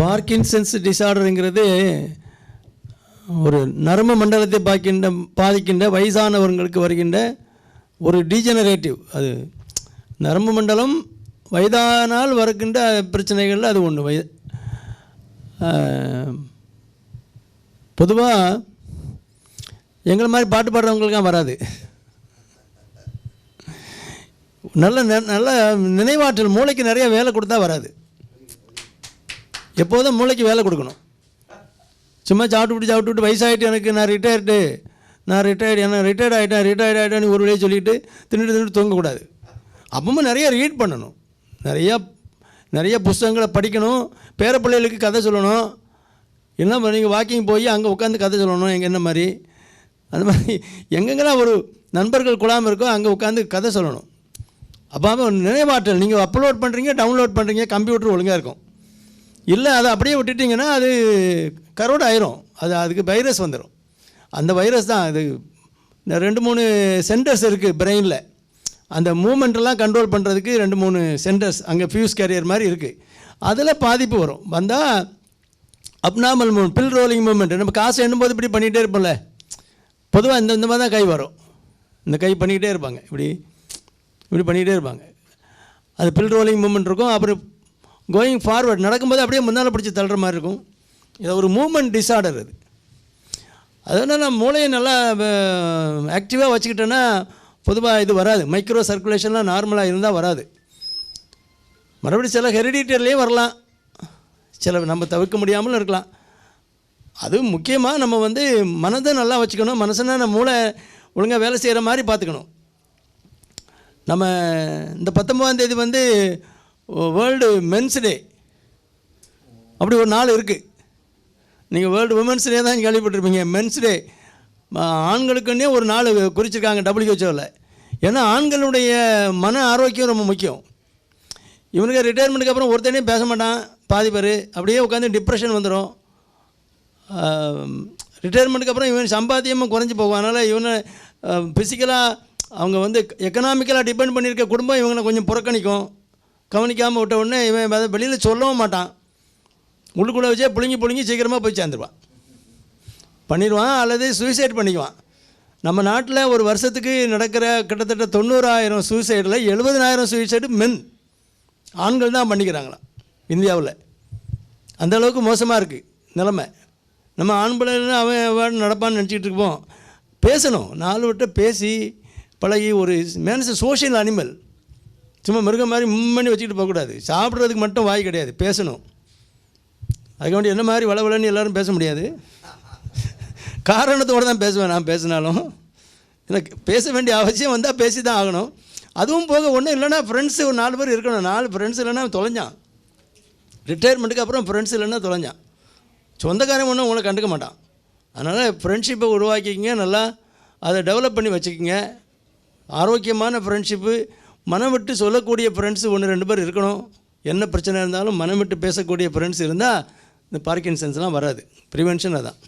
Parkinson's டிசார்டருங்கிறது ஒரு நரம்பு மண்டலத்தை பாக்கின்ற பாதிக்கின்ற வயசானவர்களுக்கு வருகின்ற ஒரு டீஜெனரேட்டிவ் அது நரம்பு மண்டலம் வயதானால் வருகின்ற பிரச்சனைகள் அது ஒன்று வய பொதுவாக எங்களை மாதிரி பாட்டு பாடுறவங்களுக்கெல்லாம் வராது. நல்ல நெ- நல்ல நினைவாற்றல் மூளைக்கு நிறைய வேலை கொடுத்தா வராது. எப்போதும் மூளைக்கு வேலை கொடுக்கணும். சும்மா சாப்பிட்டு விட்டு சாப்பிட்டு விட்டு வயசாகிட்டு எனக்கு நான் ரிட்டையர்டு நான் ரிட்டையர்டு என்ன ரிட்டையர்ட் ஆகிட்டேன் ரிட்டையர்ட் ஆகிட்டேன்னு ஒரு வழியை சொல்லிட்டு தின்னுட்டு தின்னுட்டு தூங்கக்கூடாது. அப்பவும் நிறைய ரீட் பண்ணணும். நிறையா நிறைய புஸ்தகங்களை படிக்கணும். பேர பிள்ளைகளுக்கு கதை சொல்லணும். என்ன நீங்கள் வாக்கிங் போய் அங்கே உட்காந்து கதை சொல்லணும். எங்கள் என்ன மாதிரி? அந்த மாதிரி எங்கெங்கெல்லாம் ஒரு நண்பர்கள் கூடாமல் இருக்கோ அங்கே உட்காந்து கதை சொல்லணும். அப்போ நினைவாற்றல் நீங்கள் அப்லோட் பண்ணுறீங்க டவுன்லோட் பண்ணுறீங்க கம்ப்யூட்டர் ஒழுங்காக இருக்கும். இல்லை அதை அப்படியே விட்டுட்டிங்கன்னா அது கரோடு ஆயிரும். அது அதுக்கு வைரஸ் வந்துடும் அந்த வைரஸ் தான் அது ரெண்டு மூணு சென்டர்ஸ் இருக்குது பிரெயினில் அந்த மூமெண்ட்டெல்லாம் கண்ட்ரோல் பண்ணுறதுக்கு ரெண்டு மூணு சென்டர்ஸ் அங்கே ஃபியூஸ் கேரியர் மாதிரி இருக்குது அதில் பாதிப்பு வரும். வந்தால் அப்னாமல் மூமெண்ட் பில் ரோலிங் மூமெண்ட் நம்ம காசு எண்ணும்போது இப்படி பண்ணிகிட்டே இருப்போம்ல. பொதுவாக இந்த இந்த மாதிரி தான் கை வரும். இந்த கை பண்ணிக்கிட்டே இருப்பாங்க. இப்படி இப்படி பண்ணிக்கிட்டே இருப்பாங்க. அது பில் ரோலிங் மூமெண்ட் இருக்கும். அப்புறம் கோயிங் ஃபார்வர்ட் நடக்கும்போது அப்படியே முன்னால் பிடிச்சி தள்ளுற மாதிரி இருக்கும். இது ஒரு மூமெண்ட் டிஸார்டர் அது. அதனால் நான் மூளையை நல்லா ஆக்டிவாக வச்சுக்கிட்டேன்னா பொதுவாக இது வராது. மைக்ரோ சர்க்குலேஷன்லாம் நார்மலாக இருந்தால் வராது. மறுபடியும் சில ஹெரிடிட்டர்லேயே வரலாம். சில நம்ம தவிர்க்க முடியாமல் இருக்கலாம். அது முக்கியமாக நம்ம வந்து மனதை நல்லா வச்சுக்கணும். மனசுனா நம்ம மூளை ஒழுங்காக வேலை செய்கிற மாதிரி பார்த்துக்கணும். நம்ம இந்த பத்தொம்பதாம் தேதி வந்து வேர்ல்டு மென்ஸ் டே அப்படி ஒரு நாள் இருக்குது நீங்கள் வேர்ல்டு உமன்ஸ் டே தான் கேள்விப்பட்டிருப்பீங்க. மென்ஸ் டே ஆண்களுக்குன்னே ஒரு நாள் குறிச்சிருக்காங்க டபிள்யூஹெச்ஓவில் ஏன்னா ஆண்களுடைய மன ஆரோக்கியம் ரொம்ப முக்கியம். இவனுக்கு ரிட்டையர்மெண்ட்டுக்கு அப்புறம் ஒருத்தனையும் பேச மாட்டான். பாதி பேர். அப்படியே உட்காந்து டிப்ரெஷன் வந்துடும் ரிட்டையர்மெண்ட்டுக்கு அப்புறம் இவன் சம்பாத்தியமும் குறைஞ்சி போகும். அதனால் இவனை ஃபிசிக்கலாக அவங்க வந்து எக்கனாமிக்கலாக டிபெண்ட் பண்ணியிருக்க குடும்பம் இவங்களை கொஞ்சம் புறக்கணிக்கும். கவனிக்காமல் விட்ட உடனே இவன் அதை வெளியில் சொல்லவும் மாட்டான். உள்ளுக்குள்ளே வச்சே புழுங்கி புழுங்கி சீக்கிரமாக போய் சேர்ந்துருவான். பண்ணிடுவான் அல்லது சூசைட் பண்ணிக்குவான். நம்ம நாட்டில் ஒரு வருஷத்துக்கு நடக்கிற கிட்டத்தட்ட தொண்ணூறாயிரம் சூசைடில் எழுபதனாயிரம் சூசைடு மென் ஆண்கள் தான் பண்ணிக்கிறாங்களாம் இந்தியாவில். அந்த அளவுக்கு மோசமாக இருக்குது நிலமை. நம்ம ஆண் பிள்ளைன்னு அவன் அவன் நடப்பான்னு நினச்சிக்கிட்டு இருப்போம். பேசணும். நாலு விட்ட பேசி பழகி ஒரு மேனஸ் சோஷியல் அனிமல் சும்மா மிருகம் மாதிரி மும்மணி வச்சுக்கிட்டு போகக்கூடாது. சாப்பிட்றதுக்கு மட்டும் வாய் கிடையாது. பேசணும். அதுக்கு வேண்டி என்ன மாதிரி வளவலன்னு எல்லோரும் பேச முடியாது. காரணத்தோடு தான் பேசுவேன் நான் பேசினாலும். எனக்கு பேச வேண்டிய அவசியம் வந்தால் பேசி தான் ஆகணும். அதுவும் போக ஒன்றும் இல்லைன்னா ஃப்ரெண்ட்ஸு ஒரு நாலு பேர் இருக்கணும். நாலு ஃப்ரெண்ட்ஸ் இல்லைன்னா தொலைஞ்சான். ரிட்டையர்மெண்ட்டுக்கு அப்புறம் ஃப்ரெண்ட்ஸ் இல்லைன்னா தொலைஞ்சான். சொந்தக்காரன் ஒன்றும் உங்களை கண்டுக்க மாட்டான். அதனால் ஃப்ரெண்ட்ஷிப்பை உருவாக்கிக்கிங்க நல்லா அதை டெவலப் பண்ணி வச்சுக்கிங்க. ஆரோக்கியமான ஃப்ரெண்ட்ஷிப்பு மனம் விட்டு சொல்லக்கூடிய ஃப்ரெண்ட்ஸு ஒன்று ரெண்டு பேர் இருக்கணும். என்ன பிரச்சனை இருந்தாலும் மனம் விட்டு பேசக்கூடிய ஃப்ரெண்ட்ஸ் இருந்தால் இந்த பார்க்கின்சன்ஸ்லாம் வராது. ப்ரிவென்ஷன் அதான்.